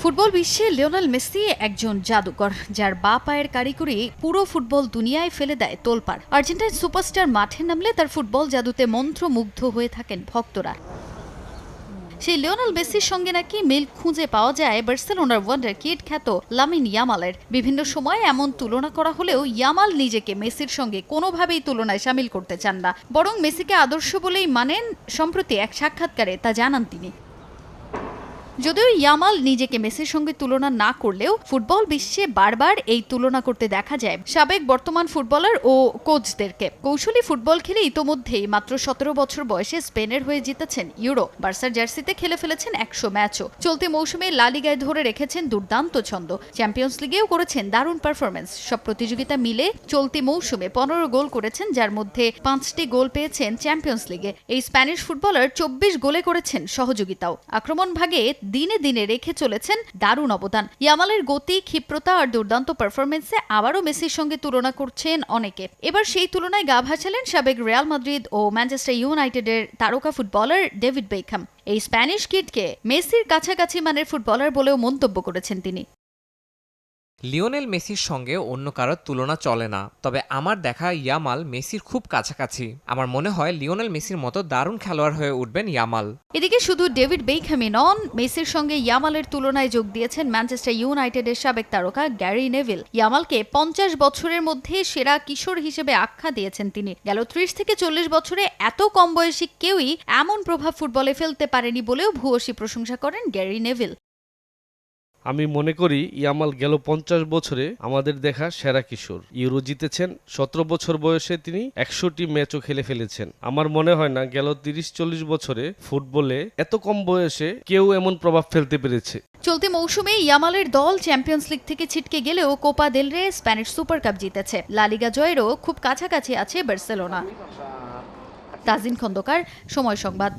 Football বিশ্বে Lionel Messi একজন জাদুকর, যার বা পায়ের কারিগরি পুরো ফুটবল দুনিয়ায় ফেলে দেয় তোলপাড়। আর্জেন্টাইন সুপারস্টার মাঠে নামলে তার ফুটবল জাদুতে মন্ত্রমুগ্ধ হয়ে থাকেন ভক্তরা। সেই লিওনাল মেসির সঙ্গে নাকি মিল খুঁজে পাওয়া যায় বার্সেলোনার ওয়ান্ডার কিড খ্যাত লামিন ইয়ামালের। বিভিন্ন সময় এমন তুলনা করা হলেও ইয়ামাল নিজেকে মেসির সঙ্গে কোনোভাবেই তুলনায় সামিল করতে চান না, বরং মেসিকে আদর্শ বলেই মানেন, সম্প্রতি এক সাক্ষাৎকারে তা জানান তিনি। যদিও ইয়ামাল নিজেকে মেসির সঙ্গে তুলনা না করলেও ফুটবল বিশ্বে বারবার এই তুলনা করতে দেখা যায় সাবেক বর্তমান ফুটবলার ও কোচদেরকে। কৌশলী ফুটবল খেলে ইতোমধ্যেই মাত্র সতেরো বছর বয়সে স্পেনের হয়ে জিতেছেন ইউরো। বার্সার জার্সিতে খেলে ফেলেছেন একশো ম্যাচও। চলতি মৌসুমে লালিগায় ধরে রেখেছেন দুর্দান্ত ছন্দ। চ্যাম্পিয়ন্স লিগেও করেছেন দারুণ পারফরমেন্স সব প্রতিযোগিতা মিলে চলতি মৌসুমে পনেরো গোল করেছেন, যার মধ্যে পাঁচটি গোল পেয়েছেন চ্যাম্পিয়ন্স লিগে। এই স্প্যানিশ ফুটবলার চব্বিশ গোলে করেছেন সহযোগিতাও। আক্রমণ ভাগে দিনে দিনে রেখে চলেছেন দারুণ অবদান। ইয়ামালের গতি, ক্ষিপ্রতা আর দুর্দান্ত পারফরমেন্সে আবারও মেসির সঙ্গে তুলনা করছেন অনেকে। এবার সেই তুলনায় গা ভাসালেন সাবেক রিয়াল মাদ্রিদ ও ম্যানচেস্টার ইউনাইটেডের তারকা ফুটবলার ডেভিড বেকহাম। এই স্প্যানিশ কিটকে মেসির কাছাকাছি মানের ফুটবলার বলেও মন্তব্য করেছেন তিনি। লিওনেল মেসির সঙ্গে অন্য কারোর তুলনা চলে না, তবে আমার দেখা ইয়ামাল মেসির খুব কাছাকাছি। আমার মনে হয় লিওনেল মেসির মতো দারুণ খেলোয়াড় হয়ে উঠবেন ইয়ামাল। এদিকে শুধু ডেভিড বেইখামই নন, মেসির সঙ্গে ইয়ামালের তুলনায় যোগ দিয়েছেন ম্যানচেস্টার ইউনাইটেডের সাবেক তারকা গ্যারি নেভিল। ইয়ামালকে পঞ্চাশ বছরের মধ্যে সেরা কিশোর হিসেবে আখ্যা দিয়েছেন তিনি। গেল ত্রিশ থেকে চল্লিশ বছরে এত কম বয়সী কেউই এমন প্রভাব ফুটবলে ফেলতে পারেনি বলেও ভূয়সী প্রশংসা করেন গ্যারি নেভিল। আমি মনে করি ইয়ামাল গেল পঞ্চাশ বছরে আমাদের দেখা সেরা কিশোর। ইউরো জিতেছেন, সতেরো বছর বয়সে তিনি একশোটি ম্যাচও খেলে ফেলেছেন। আমার মনে হয় না গেল তিরিশ চল্লিশ বছরে ফুটবলে এত কম বয়সে কেউ এমন প্রভাব ফেলতে পেরেছে। চলতি মৌসুমে ইয়ামালের দল চ্যাম্পিয়ন্স লিগ থেকে ছিটকে গেলেও Copa del Rey Spanish super cup জিতেছে। লালিগা জয়েরও খুব কাছাকাছি আছে বার্সেলোনা। তাজিন খন্দকার, সময় সংবাদ।